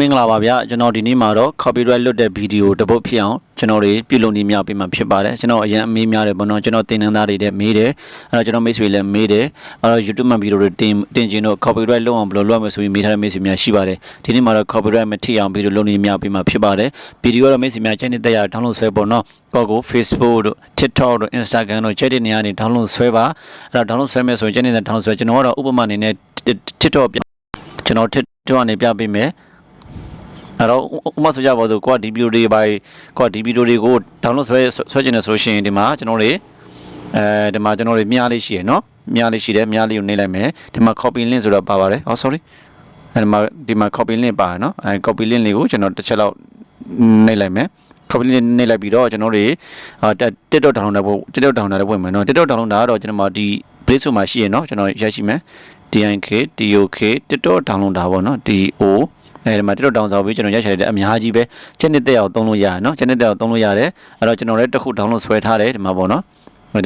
မင်္ဂလာပါဗျာကျွန်တော်ဒီနေ့မှာတော့ copyright လွတ်တဲ့ဗီဒီယိုတစ်ပုတ်ဖြစ်အောင်ကျွန်တော်တွေပြုလုပ်နေမြပေးမှာဖြစ်ပါတယ်ကျွန်တော်အရင်အမေးများတယ်ပေါ့နော်ကျွန်တော်တင်နန်းသားတွေလည်းမေးတယ်အဲ့တော့ကျွန်တော်မိတ်ဆွေလည်းမေးတယ်အဲ့တော့ YouTube မှာဗီဒီယိုတွေတင်တင်ချင်တော့ copyright လုပ်အောင်ဘယ်လိုလုပ်ရမလဲဆိုပြီးမေးထားတဲ့မိတ်ဆွေများရှိပါတယ်ဒီနေ့မှာတော့ copyright မထိအောင်ဗီဒီယိုလုပ်နေမြပေးမှာဖြစ်ပါတယ်ဗီဒီယိုကတော့မိတ်ဆွေများချိန်နေတဲ့ရ download ဆွဲပေါ့နော်ကိုကို Facebook တို့ TikTok တို့ Instagram တို့ချက်တဲ့နေရာနေ download ဆွဲပါအဲ့တော့ download ဆွဲမယ်ဆိုရင်ချက်နေတဲ့ download ဆွဲကျွန်တော်ကတော့ဥပမာအနေနဲ့ TikTok ပြကျွန်တော် TikTok ကနေပြပေးမယ် အဲ့တော့ဥပမာဆိုကြပါစို့ကိုကဒီဗီဒီယိုတွေပါကိုကဒီဗီဒီယိုတွေကို download ဆွဲဆွဲကျင်နေဆိုလို့ရှိရင်ဒီမှာကျွန်တော်တွေအဲဒီမှာကျွန်တော်တွေမြားလေးရှိရယ်နော်မြားလေးရှိတယ်မြားလေးကိုနှိပ်လိုက်မယ်ဒီမှာ copy link ဆိုတော့ပါပါတယ်။ oh sorry အဲဒီမှာဒီမှာ copy link ပါနော်အဲ copy link လေးကိုကျွန်တော်တစ်ချက်လောက်နှိပ်လိုက်မယ် copy link နှိပ်လိုက်ပြီးတော့ကျွန်တော်တွေအာ TikTok download ဖို့ TikTok download လုပ်ဝင်မယ်နော် TikTok download တာကတော့ကျွန်တော်မှာဒီ play store မှာရှိရယ်နော်ကျွန်တော်ရရှိမယ် DNK TOK TikTok download တာပေါ့နော် DO အဲဒီမှာတက်တော့တောင်ဆောင်ပြီးကျွန်တော်ရိုက်ချင်တဲ့အများကြီးပဲချက်နှစ်တက်အောင်သုံးလို့ရတယ်နော်ချက်နှစ်တက်အောင်သုံးလို့ရတယ်အဲ့တော့ကျွန်တော်လည်းတစ်ခု download ဆွဲထားတယ်ဒီမှာပေါ့နော်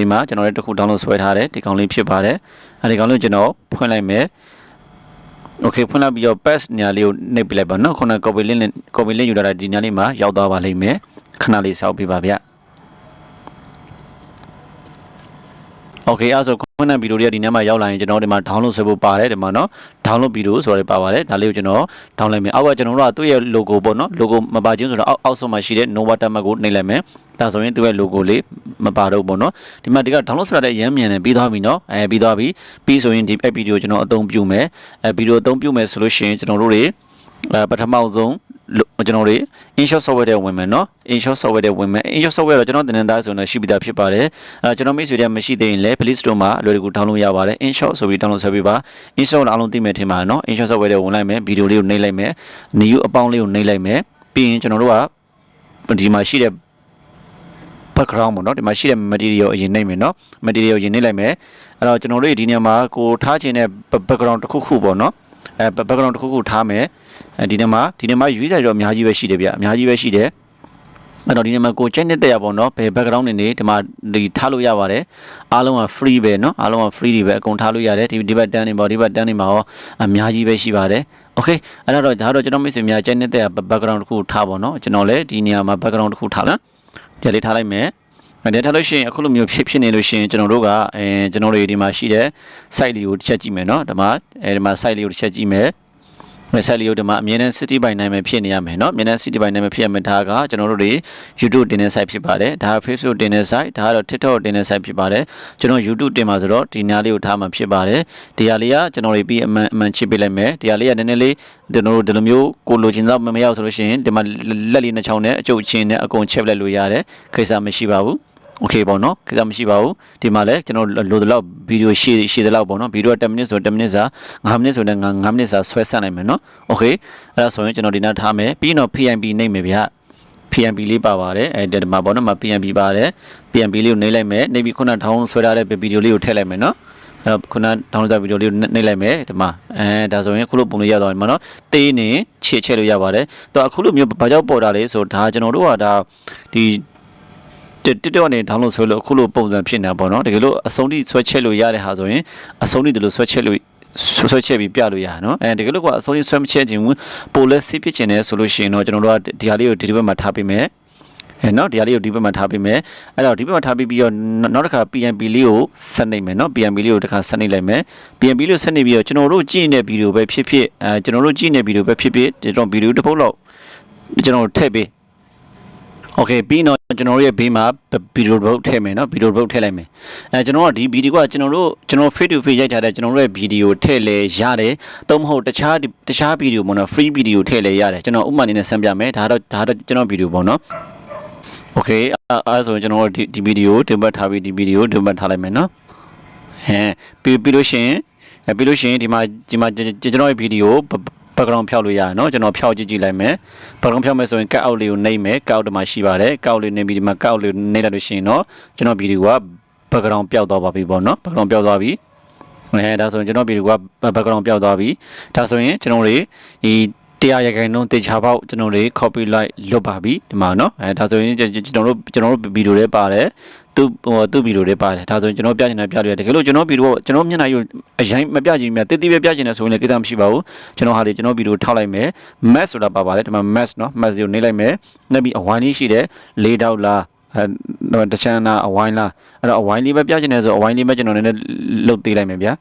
ဒီမှာကျွန်တော်လည်းတစ်ခု download ဆွဲထားတယ်ဒီကောင်လေးဖြစ်ပါတယ်အဲဒီကောင်လေးကျွန်တော်ဖွင့်လိုက်မယ် Okay ဖွင့်လိုက်ပြီးတော့ pass ညာလေးကိုနှိပ်ပြလိုက်ပါနော်ခုန copy link နဲ့ copy link ယူထားတာဒီညာလေးမှာရောက်သွားပါလိမ့်မယ်ခဏလေးစောင့်ပေးပါဗျ Okay အဲ့ဆိုခုနကဗီဒီယိုတွေကဒီနေ့မှရောက်လာရင်ကျွန်တော်ဒီမှာ download ဆွဲဖို့ပါတယ်ဒီမှာနော် download ဗီဒီယိုဆိုရဲပါပါတယ်ဒါလေးကိုကျွန်တော် download လိုက်မယ်အောက်ကကျွန်တော်တို့ကသူ့ရဲ့ logo ပေါ့နော် logo မပါခြင်းဆိုတော့အောက်အောက်ဆုံးမှာရှိတဲ့ Nova တက်မှတ်ကိုနှိပ်လိုက်မယ်ဒါဆိုရင်သူ့ရဲ့ logo လေးမပါတော့ဘူးပေါ့နော်ဒီမှာဒီက download ဆိုတာလည်းရမ်းမြန်တယ်ပြီးသွားပြီနော်အဲပြီးသွားပြီပြီးဆိုရင်ဒီ app ဗီဒီယိုကျွန်တော်အသုံးပြုမယ်အဲဗီဒီယိုအသုံးပြုမယ်ဆိုလို့ရှိရင်ကျွန်တော်တို့တွေအဲပထမဆုံးကျွန်တော်တွေ InShot software တဲ့ဝင်မယ်နော် InShot software တဲ့ဝင်မယ် InShot software တော့ကျွန်တော်တင်နေတာဆိုတော့ရှိပြီးသားဖြစ်ပါတယ်အဲကျွန်တော်မိတ်ဆွေတွေမရှိသေးရင်လည်း Play Store မှာအလွယ်တကူ download ရပါတယ် InShot ဆိုပြီး download ဆက်ပေးပါ InShot အားလုံးသိမယ်ထင်ပါနော် InShot software တဲ့ဝင်လိုက်မယ်ဗီဒီယိုလေးကိုနှိပ်လိုက်မယ် new အပေါင်းလေးကိုနှိပ်လိုက်မယ်ပြီးရင်ကျွန်တော်တို့ကဒီမှာရှိတဲ့ background ပေါ့နော်ဒီမှာရှိတဲ့ material အရင်နှိပ်မယ်နော် material ကိုရင်နှိပ်လိုက်မယ်အဲ့တော့ကျွန်တော်တို့ဒီနေရာမှာကိုထားခြင်းတဲ့ background တစ်ခုခုပေါ့နော်အဲ background တစ်ခုခုထားမယ်အဲ ဒီနေ့မှာဒီနေ့မှာရွေးချယ်တော့အများကြီးပဲရှိတယ်ဗျအများကြီးပဲရှိတယ်အဲ့တော့ဒီနေ့မှာကိုချိန်နေတဲ့ရပေါ့နော်ဘယ် background တွေနေဒီမှာဒီထားလို့ရပါတယ်အားလုံးက free ပဲနော်အားလုံးက free တွေပဲအကုန်ထားလို့ရတယ်ဒီဒီဘက်တန်းနေပေါ့ဒီဘက်တန်းနေမှာရောအများကြီးပဲရှိပါတယ် okay အဲ့တော့ဒါတော့ကျွန်တော်မိတ်ဆွေများချိန်နေတဲ့ background တစ်ခုထားပါတော့ကျွန်တော်လည်းဒီနေရာမှာ background တစ်ခုထားလားကြည့်လေးထားလိုက်မယ်အဲ့ဒါထားလို့ရှိရင်အခုလိုမျိုးဖြစ်ဖြစ်နေလို့ရှိရင်ကျွန်တော်တို့ကအဲကျွန်တော်တို့ဒီမှာရှိတဲ့ site လေးကိုတစ်ချက်ကြည့်မယ်နော်ဒီမှာအဲဒီမှာ site လေးကိုတစ်ချက်ကြည့်မယ် website လေးကိုဒီမှာအမြဲတမ်း city by နိုင်မယ်ဖြစ်နေရမယ်เนาะအမြဲတမ်း city by နိုင်မယ်ဖြစ်ရမယ်ဒါကကျွန်တော်တို့တွေ YouTube တင်တဲ့ site ဖြစ်ပါတယ်ဒါက Facebook တင်တဲ့ site ဒါကတော့ TikTok တင်တဲ့ site ဖြစ်ပါတယ်ကျွန်တော် YouTube တင်မှာဆိုတော့ဒီနားလေးကိုထားမှာဖြစ်ပါတယ်ဒီဟာလေးကကျွန်တော်တွေပြီးအမှန်အမှန်ချစ်ပေးလိုက်မယ်ဒီဟာလေးကနည်းနည်းလေးကျွန်တော်တို့ဒီလိုမျိုးကိုလိုချင်တော့မရောက်ဆိုလို့ရှိရင်ဒီမှာလက်လေးနှစ်ချောင်းနဲ့အကျုပ်ချင်းနဲ့အကုန်ချက်လိုက်လို့ရတယ်ခိစ္စမရှိပါဘူး โอเคပေါ့နော်ကိစ္စမရှိပါဘူးဒီမှာလည်းကျွန်တော်လိုတဲ့လောက်ဗီဒီယိုရှေ့ရှေ့တဲ့လောက်ပေါ့နော်ဗီဒီယို10မိနစ်ဆို10မိနစ်စာ9မိနစ်ဆိုလည်း9မိနစ်စာဆွဲဆက်နိုင်မယ်နော်โอเคအဲ့ဒါဆိုရင်ကျွန်တော်ဒီနောက်ထားမယ်ပြီးရင်တော့ PNB နှိပ်မယ်ဗျာ PNB လေးပါပါတယ်အဲဒီမှာပေါ့နော်မှာ PNB ပါတယ် PNB လေးကိုနှိပ်လိုက်မယ်နှိပ်ပြီးခုနထောင်းဆွဲထားတဲ့ဗီဒီယိုလေးကိုထည့်လိုက်မယ်နော်အဲ့တော့ခုနဒေါင်းစားဗီဒီယိုလေးကိုနှိပ်လိုက်မယ်ဒီမှာအဲဒါဆိုရင်ခုလိုပုံလေးရသွားပြီမနော်တေးနေချေချဲလို့ရပါတယ်တော့အခုလိုမျိုးဘာကြောင့်ပေါ်တာလဲဆိုဒါကျွန်တော်တို့ကဒါဒီ တစ်တော့နေ download ဆွဲလို့အခုလိုပုံစံဖြစ်နေတာပေါ့နော်တကယ်လို့အဆုံးထိဆွဲချက်လို့ရတဲ့ဟာဆိုရင်အဆုံးထိဒီလိုဆွဲချက်လို့ဆွဲချက်ပြီးပြလို့ရနော်အဲတကယ်လို့ကအဆုံးထိဆွဲမချက်ခြင်းဘူးပိုလက်စစ်ဖြစ်ခြင်းနဲ့ဆိုလို့ရှိရင်တော့ကျွန်တော်တို့ကဒီဟာလေးကိုဒီဒီဘက်မှာထားပေးမယ်အဲနော်ဒီဟာလေးကိုဒီဘက်မှာထားပေးမယ်အဲ့တော့ဒီဘက်မှာထားပြီးပြီးတော့နောက်တစ်ခါ PNB လေးကိုဆက်နေမယ်နော် PNB လေးကိုတစ်ခါဆက်နေလိုက်မယ် PNB လေးကိုဆက်နေပြီးတော့ကျွန်တော်တို့ကြည့်နေတဲ့ဗီဒီယိုပဲဖြစ်ဖြစ်အဲကျွန်တော်တို့ကြည့်နေတဲ့ဗီဒီယိုပဲဖြစ်ဖြစ်ဒီတော့ဗီဒီယိုတစ်ပုတ်လောက်ကျွန်တော်ထည့်ပေး โอเคပြီးတော့ကျွန်တော်တို့ရဲ့ဘေးမှာဗီဒီယိုဘုတ်ထည့်မယ်เนาะဗီဒီယိုဘုတ်ထည့်လိုက်မယ်အဲကျွန်တော်ကဒီဗီဒီယိုကကျွန်တော်တို့ကျွန်တော် face to face ရိုက်ထားတဲ့ကျွန်တော်တို့ရဲ့ဗီဒီယိုထည့်လဲရတယ်သုံးမဟုတ်တခြားတခြားဗီဒီယိုပေါ့နော် free ဗီဒီယိုထည့်လဲရတယ်ကျွန်တော်ဥပမာအနေနဲ့ဆန်းပြမယ်ဒါတော့ဒါတော့ကျွန်တော်ဗီဒီယိုပေါ့နော်โอเคအဲဆိုရင်ကျွန်တော်ဒီဒီဗီဒီယိုတင်ပတ်ထားပြီးဒီဗီဒီယိုတင်ပတ်ထားလိုက်မယ်เนาะဟဲပြီးပြီးလို့ရှိရင်ပြီးလို့ရှိရင်ဒီမှာဒီမှာကျွန်တော်ရဲ့ဗီဒီယို background ဖြောက်လို့ရတယ်เนาะကျွန်တော်ဖြောက်ကြည့်ကြည့်လိုက်မယ် background ဖြောက်မယ်ဆိုရင် cut out လေးကိုနှိပ်မယ် cut out ဒီမှာရှိပါတယ် cut out လေးနှိပ်ပြီးဒီမှာ cut out လေးနှိပ်လိုက်လို့ရှိရင်တော့ကျွန်တော်ဗီဒီယိုက background ပျောက်သွားပါပြီပေါ့เนาะ background ပျောက်သွားပြီအဲဒါဆိုရင်ကျွန်တော်ဗီဒီယိုက background ပျောက်သွားပြီဒါဆိုရင်ကျွန်တော်တွေဒီ တရားရခိုင်နှုန်းတေချာပေါက်ကျွန်တော်တွေ copyright လွတ်ပါပြီဒီမှာเนาะအဲဒါဆိုရင်ကျွန်တော်တို့ကျွန်တော်တို့ဗီဒီယိုတွေပါတယ် သူဟိုသူ့ဗီဒီယိုတွေပါတယ်ဒါဆိုရင်ကျွန်တော်ပြချင်တယ်ပြလို့ရတယ်တကယ်လို့ကျွန်တော်ဗီဒီယိုကျွန်တော်မျက်နှာရုပ်အရင်မပြချင်မြတ်တိတိပဲပြချင်တယ်ဆိုရင်လည်းကိစ္စမရှိပါဘူးကျွန်တော်ဟာလေကျွန်တော်ဗီဒီယိုထောက်လိုက်မယ် mass ဆိုတာပါပါတယ်ဒီမှာ mass เนาะ mass ကိုနေလိုက်မယ်နေပြီးအဝိုင်းလေးရှိတယ်၄တောက်လားအဲတချမ်းလားအဝိုင်းလားအဲ့တော့အဝိုင်းလေးပဲပြချင်တယ်ဆိုအဝိုင်းလေးပဲကျွန်တော်နည်းနည်းလုတ်သေးလိုက်မယ်ဗျာ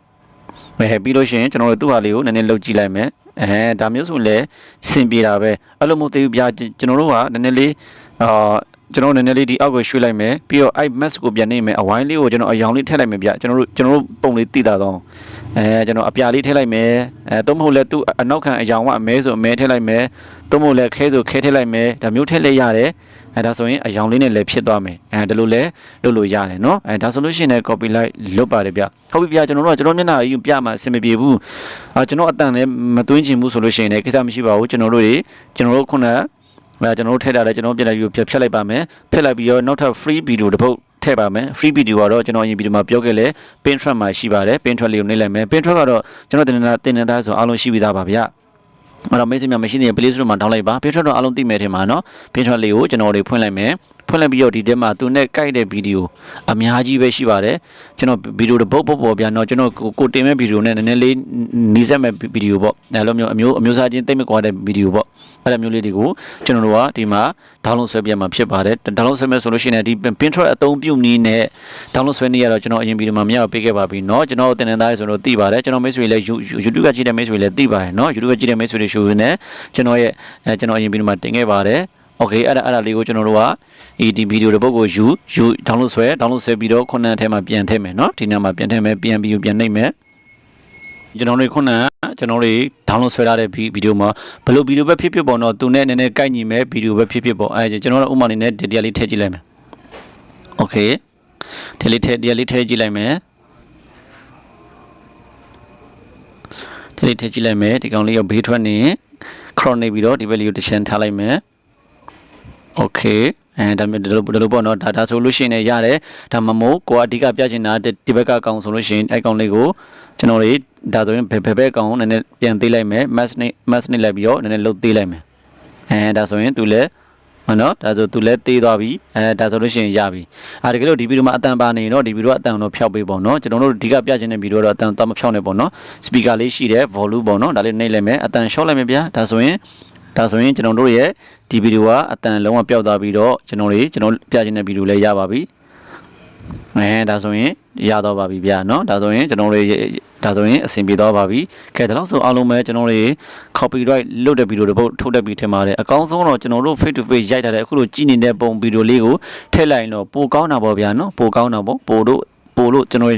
ဟဲ့ပြီးလို့ရှိရင်ကျွန်တော်တို့သူ့ဟာလေးကိုနည်းနည်းလုတ်ကြည့်လိုက်မယ်အဲဒါမျိုးဆိုရင်လည်းစင်ပြေတာပဲအဲ့လိုမဟုတ်သေးဘူးဗျာကျွန်တော်တို့ကနည်းနည်းလေးအာ ကျွန်တော်နည်းနည်းလေးဒီအောက်ကိုရွှေ့လိုက်မယ်ပြီးတော့အဲ့ mask ကိုပြန်နေမယ်အဝိုင်းလေးကိုကျွန်တော်အယောင်လေးထည့်လိုက်မယ်ဗျကျွန်တော်တို့ကျွန်တော်တို့ပုံလေးတိတာတော့အဲကျွန်တော်အပြာလေးထည့်လိုက်မယ်အဲသို့မဟုတ်လဲသူ့အနောက်ခံအယောင်ကအမဲဆိုအမဲထည့်လိုက်မယ်သို့မဟုတ်လဲခဲဆိုခဲထည့်လိုက်မယ်ဒါမျိုးထည့်လိုက်ရတယ်အဲဒါဆိုရင်အယောင်လေးနဲ့လည်းဖြစ်သွားမယ်အဲဒီလိုလဲလုပ်လို့ရတယ်เนาะအဲဒါဆိုလို့ရှိရင်လည်း copyright လွတ်ပါတယ်ဗျဟုတ်ပြီဗျကျွန်တော်တို့ကကျွန်တော်မျက်နှာကြီးပြမှာအဆင်မပြေဘူးအာကျွန်တော်အတန်လည်းမသွင်းချင်ဘူးဆိုလို့ရှိရင်လည်းကိစ္စမရှိပါဘူးကျွန်တော်တို့တွေကျွန်တော်တို့ခုနက အဲကျွန်တော်တို့ထည့်ထားတယ်ကျွန်တော်ပြန်လိုက်ပြီးဖြတ်ဖြတ်လိုက်ပါမယ်ဖြတ်လိုက်ပြီးတော့နောက်ထပ် free video တစ်ပုတ်ထည့်ပါမယ် free video ကတော့ကျွန်တော်အရင်ဗီဒီယိုမှာပြောခဲ့လဲ Pinterest မှာရှိပါတယ် Pinterest လေးကိုနှိပ်လိုက်မယ် Pinterest ကတော့ကျွန်တော်တင်နေတာတင်နေတာဆိုအားလုံးရှိပြီးသားပါဗျအဲ့တော့မိတ်ဆွေများမရှိသေးရင် Play Store မှာ download လိုက်ပါ Pinterest တော့အားလုံးသိမယ်ထင်ပါနော် Pinterest လေးကိုကျွန်တော်တို့ဖွင့်လိုက်မယ် ဖွင့်လိုက်ပြီးတော့ဒီထဲမှာသူနဲ့ကြိုက်တဲ့ဗီဒီယိုအများကြီးပဲရှိပါတယ်ကျွန်တော်ဗီဒီယိုတစ်ပုတ်ပုတ်ပေါ်ပြန်တော့ကျွန်တော်ကိုတင်မဲ့ဗီဒီယိုနဲ့နည်းနည်းလေးနီးစပ်မဲ့ဗီဒီယိုပေါ့အဲလိုမျိုးအမျိုးအမျိုးစားချင်းသိမကွာတဲ့ဗီဒီယိုပေါ့အဲ့လိုမျိုးလေးတွေကိုကျွန်တော်တို့ကဒီမှာ download ဆွဲပြမှာဖြစ်ပါတယ် download ဆွဲမဲ့ဆိုလို့ရှိရင်ဒီ Pinterest အသုံးပြုနည်းနဲ့ download ဆွဲနေရတော့ကျွန်တော်အရင်ဗီဒီယိုမှာမြောက်ပေးခဲ့ပါပြီเนาะကျွန်တော်တင်နေသားဆိုတော့သိပါတယ်ကျွန်တော်မိတ်ဆွေလည်း YouTube ကကြည့်တဲ့မိတ်ဆွေလည်းသိပါတယ်เนาะ YouTube ကကြည့်တဲ့မိတ်ဆွေတွေရှိနေကျွန်တော်ရဲ့အဲကျွန်တော်အရင်ဗီဒီယိုမှာတင်ခဲ့ပါတယ် โอเคအဲ့ဒါအဲ့ဒါလေးကိုကျွန်တော်တို့ကဒီဒီဗီဒီယိုတစ်ပုဒ်ကိုယူယူ download ဆွဲ download ဆွဲပြီးတော့ခုနကထဲမှာပြန်ထည့်မယ်เนาะဒီနေ့မှာပြန်ထည့်မယ်ပြန်ပြီးပြန်နှိပ်မယ်ကျွန်တော်တို့ခုနကကျွန်တော်တို့ download ဆွဲထားတဲ့ဗီဒီယိုမှာဘယ်လိုဗီဒီယိုပဲဖြစ်ဖြစ်ပေါ့နော်သူနဲ့နည်းနည်းကိုက်ညီမဲ့ဗီဒီယိုပဲဖြစ်ဖြစ်ပေါ့အဲကျွန်တော်တို့ဥမာအနေနဲ့ဒီတရားလေးထည့်ကြည့်လိုက်မယ်โอเคဒီလေးထည့်ဒီလေးထည့်ကြည့်လိုက်မယ်ဒီလေးထည့်ကြည့်လိုက်မယ်ဒီကောင်လေးရောက်ဘေးထွက်နေခရိုနေပြီးတော့ဒီဘက်လေးကိုတစ်ချန်ထားလိုက်မယ် โอเคအဲဒါမျိုးဒီလိုဒီလိုပေါ့နော်ဒါဒါဆိုလို့ရှိရင်လည်းရတယ်ဒါမှမဟုတ်ကိုကအဓိကပြချင်တာဒီဘက်ကအကောင်ဆိုလို့ရှိရင်အဲကောင်လေးကိုကျွန်တော်တို့ဒါဆိုရင်ဘယ်ဘက်ဘက်ကောင်နည်းနည်းပြန်သေးလိုက်မယ် mask နဲ့ mask နဲ့လိုက်ပြီးတော့နည်းနည်းလုတ်သေးလိုက်မယ်အဲဒါဆိုရင်သူလည်းမနော်ဒါဆိုသူလည်းသေးသွားပြီအဲဒါဆိုလို့ရှိရင်ရပြီအဲတကယ်လို့ဒီဗီဒီယိုမှာအတန်ပါနေရင်တော့ဒီဗီဒီယိုအတန်တော့ဖျောက်ပေးပေါ့နော်ကျွန်တော်တို့အဓိကပြချင်တဲ့ဗီဒီယိုတော့အတန်တော့မဖျောက်နဲ့ပေါ့နော်စပီကာလေးရှိတယ် volume ပေါ့နော်ဒါလေးနှိပ်လိုက်မယ်အတန် short လိုက်မယ်ဗျာဒါဆိုရင် ဒါဆိုရင်ကျွန်တော်တို့ရဲ့ဒီဗီဒီယိုကအတန်လုံးဝပျောက်သွားပြီးတော့ကျွန်တော်တွေကျွန်တော်ပြချင်တဲ့ဗီဒီယိုလည်းရပါပြီအဲဒါဆိုရင်ရတော့ပါပြီဗျာเนาะဒါဆိုရင်ကျွန်တော်တို့ဒါဆိုရင်အဆင်ပြေသွားပါပြီကဲဒါလို့ဆိုအားလုံးပဲကျွန်တော်တို့ copyright လုပ်တဲ့ဗီဒီယိုတစ်ပုတ်ထုတ်တက်ပြီးထင်ပါတယ်အကောင်းဆုံးတော့ကျွန်တော်တို့ face to face ရိုက်ထားတဲ့အခုလိုကြည်နေတဲ့ပုံဗီဒီယိုလေးကိုထည့်လိုက်ရင်တော့ပိုကောင်းတာပေါ့ဗျာเนาะပိုကောင်းတာပေါ့ပိုတို့ ပို့လို့ကျွန်တော်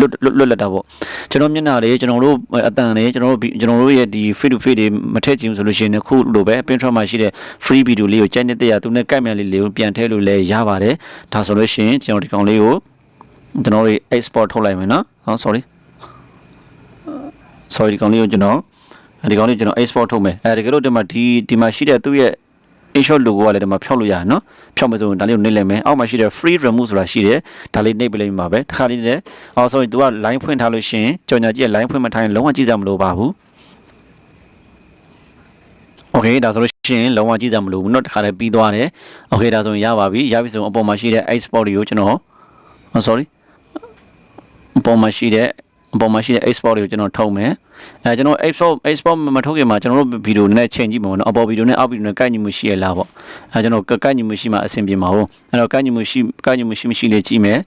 လွတ်လွတ်လက်တာပေါ့ကျွန်တော်မျက်နှာလေးကျွန်တော်တို့အတန်လေးကျွန်တော်တို့ကျွန်တော်တို့ရဲ့ဒီ face to face တွေမထည့်ချင်ဘူးဆိုလို့ရှိရင်ခုလိုပဲ Pinterest မှာရှိတဲ့ free video လေးကိုကြိုက်နေတဲ့ရသူနဲ့ကိုက်မြန်လေးလေးကိုပြန်ထည့်လို့လည်းရပါတယ်ဒါဆိုလို့ရှိရင်ကျွန်တော်ဒီကောင်လေးကိုကျွန်တော်တို့ export ထုတ်လိုက်မယ်နော်ဟော sorry sorry ဒီကောင်လေးကိုကျွန်တော်ဒီကောင်လေးကျွန်တော် export ထုတ်မယ်အဲတကယ်လို့ဒီမှာဒီဒီမှာရှိတဲ့သူ့ရဲ့ InShot logo ကလည်းဒီမှာဖြောက်လို့ရတယ်နော်ဖြောက်မယ်ဆိုရင်ဒါလေးကိုနှိပ်လိုက်မယ်အောက်မှာရှိတဲ့ free remove ဆိုတာရှိတယ်ဒါလေးနှိပ်ပလိုက်မှာပဲတစ်ခါလေးနဲ့အော်ဆိုရင် तू က line ဖွင့်ထားလို့ရှိရင်ကြော်ညာကြီးရဲ့ line ဖွင့်မထားရင်လုံးဝကြည့်စရာမလိုပါဘူးโอเคဒါဆိုလို့ရှိရင်လုံးဝကြည့်စရာမလိုဘူးเนาะတစ်ခါတည်းပြီးသွားတယ်โอเคဒါဆိုရင်ရပါပြီရပြီဆိုရင်အပေါ်မှာရှိတဲ့ export တွေကိုကျွန်တော် sorry အပေါ်မှာရှိတဲ့ အပေါ်မှာရှိတဲ့ export တွေကိုကျွန်တော်ထုတ်မယ်အဲကျွန်တော် export export မထုတ်ခင်မှာကျွန်တော်တို့ဗီဒီယိုနဲ့ချိန်ကြည့်မှာပေါ့နော်အပေါ်ဗီဒီယိုနဲ့အောက်ဗီဒီယိုနဲ့ကိုက်ညီမှုရှိရလားပေါ့အဲကျွန်တော်ကိုက်ညီမှုရှိမှအဆင်ပြေမှာဟုတ်အဲ့တော့ကိုက်ညီမှုရှိကိုက်ညီမှုရှိမရှိလေးကြည့်မယ်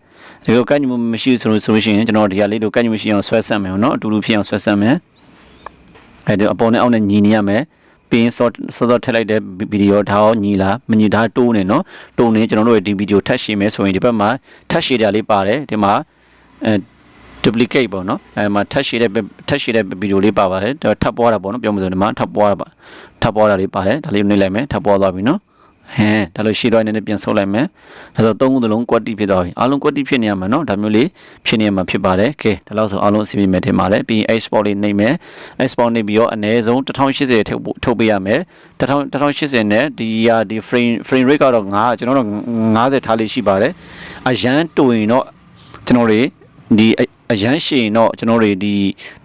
ဒီလိုကိုက်ညီမှုမရှိဆိုလို့ဆိုလို့ရှိရင်ကျွန်တော်ဒီဟာလေးတို့ကိုက်ညီမှုရှိအောင်ဆွဲဆက်မယ်နော်အတူတူဖြစ်အောင်ဆွဲဆက်မယ်အဲဒီအပေါ်နဲ့အောက်နဲ့ညီနေရမယ်ပင်းစော့စောစောထည့်လိုက်တဲ့ဗီဒီယိုဒါရောညီလားမညီဒါတိုးနေနော်တိုးနေကျွန်တော်တို့ဒီဗီဒီယိုထပ်ရှင်းမယ်ဆိုရင်ဒီဘက်မှာထပ်ရှည်တာလေးပါတယ်ဒီမှာအဲ duplicate ပေါ့နော်အဲမှာထပ်ရှည်တဲ့ထပ်ရှည်တဲ့ဗီဒီယိုလေးပါပါတယ်ထပ်ပွားတာပေါ့နော်ပြောမှဆိုဒီမှာထပ်ပွားတာပါထပ်ပွားတာလေးပါတယ်ဒါလေးနှိပ်လိုက်မယ်ထပ်ပွားသွားပြီနော်ဟဲဒါလို့ရှည်သွားနေနေပြန်ဆုပ်လိုက်မယ်ဒါဆိုသုံးခုသလုံး quality ဖြစ်သွားပြီအားလုံး quality ဖြစ်နေရမှာနော်ဒါမျိုးလေးဖြစ်နေရမှာဖြစ်ပါတယ်ကဲဒါလို့ဆိုအားလုံးအစီအစဉ်မဲ့ထင်ပါတယ်ပြီးရင် export လေးနှိပ်မယ် export နှိပ်ပြီးတော့အနည်းဆုံး1080ထုတ်ထုတ်ပေးရမယ်1080နဲ့ဒီဟာဒီ frame frame rate ကတော့9ကျွန်တော်တို့90ထားလေးရှိပါတယ်အရန်တူရင်တော့ကျွန်တော်တွေဒီ အရန်ရှည်တော့ကျွန်တော်တွေဒီ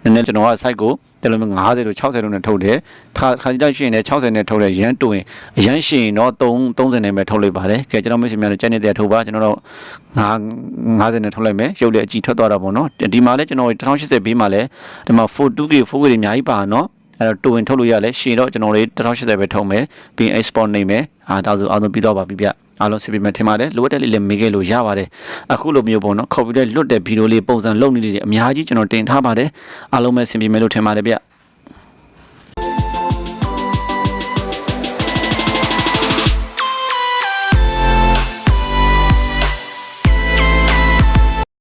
နည်းနည်းကျွန်တော်က site ကိုတယ်လို့မျိုး50လို့60လို့နဲ့ထုတ်တယ်ခါခါကြိုက်ရှိရင်လည်း60နဲ့ထုတ်တယ်ရမ်းတူရင်အရမ်းရှိရင်တော့3 30နဲ့ပဲထုတ်လိုက်ပါတယ်ကဲကျွန်တော်မိတ်ဆွေများလည်းကြိုက်နေတဲ့ထုတ်ပါကျွန်တော်တို့50နဲ့ထုတ်လိုက်မယ်ရုပ်လည်းအကြည့်ထွက်သွားတာပေါ့နော်ဒီမှာလည်းကျွန်တော်1080ဘေးမှာလည်းဒီမှာ 42K 4K တွေအများကြီးပါနော်အဲ့တော့တူဝင်ထုတ်လို့ရလဲရှည်တော့ကျွန်တော်တို့1080ပဲထုတ်မယ်ပြီးရင် export နေမယ်အာဒါဆိုအားလုံးပြီးတော့ပါပြီဗျ အားလုံးစီပီမယ်ထင်ပါတယ်လိုအပ်တဲ့လေးလည်းမေးခဲ့လို့ရပါတယ်အခုလိုမျိုးပေါ့နော်ခေါ်ပြီးတဲ့လွတ်တဲ့ဗီဒီယိုလေးပုံစံလုပ်နေလေးတွေအများကြီးကျွန်တော်တင်ထားပါတယ်အားလုံးပဲစီပီမယ်လို့ထင်ပါတယ်ဗျ